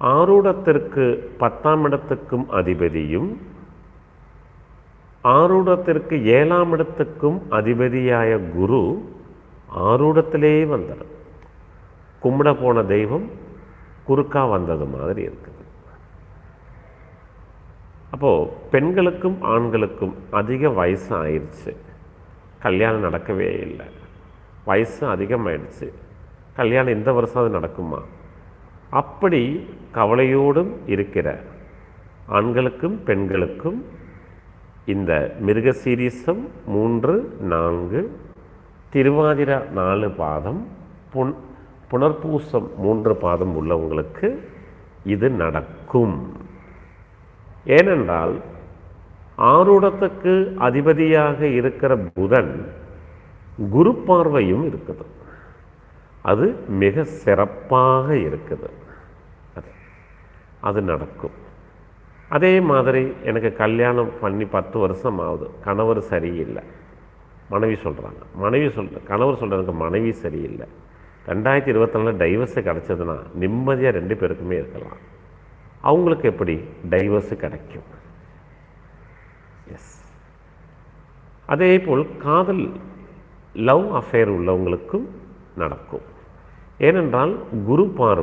ஆரூடத்திற்கு பத்தாம் இடத்துக்கும் அதிபதியும் ஆரூடத்திற்கு ஏழாம் இடத்துக்கும் அதிபதியாய குரு ஆரூடத்திலேயே வந்தார். கும்பிட போன தெய்வம் குறுக்கா வந்தது மாதிரி இருக்குது. அப்போது பெண்களுக்கும் ஆண்களுக்கும் அதிக வயசு ஆயிடுச்சு கல்யாணம் நடக்கவே இல்லை. வயசு அதிகமாயிடுச்சு. கல்யாணம் இந்த வருஷம் அது நடக்குமா? அப்படி கவலையோடும் இருக்கிற ஆண்களுக்கும் பெண்களுக்கும் இந்த மிருகசீரிசம் மூன்று நான்கு திருவாதிர நாலு பாதம் புன் புனர்பூசம் மூன்று பாதம் உள்ளவங்களுக்கு இது நடக்கும். ஏனென்றால் ஆறுடத்துக்கு அதிபதியாக இருக்கிற புதன் குரு பார்வையும் இருக்குது. அது மிக சிறப்பாக இருக்குது. அது அது நடக்கும். அதே மாதிரி எனக்கு கல்யாணம் பண்ணி பத்து வருஷம் ஆகுது. கணவர் சரியில்லை. மனைவி சொல்கிறாங்க மனைவி சொல் கணவர் சொல்கிற எனக்கு மனைவி சரியில்லை. ரெண்டாயிரத்தி இருபத்தி டைவர்ஸு கிடச்சதுன்னா நிம்மதியாக ரெண்டு பேருக்குமே இருக்கலாம். அவங்களுக்கு எப்படி? டைவர்ஸு கிடைக்கும். எஸ் அதே போல் காதல் லவ் அஃபேர் உள்ளவங்களுக்கும் நடக்கும். ஏனென்றால் குரு பார்வை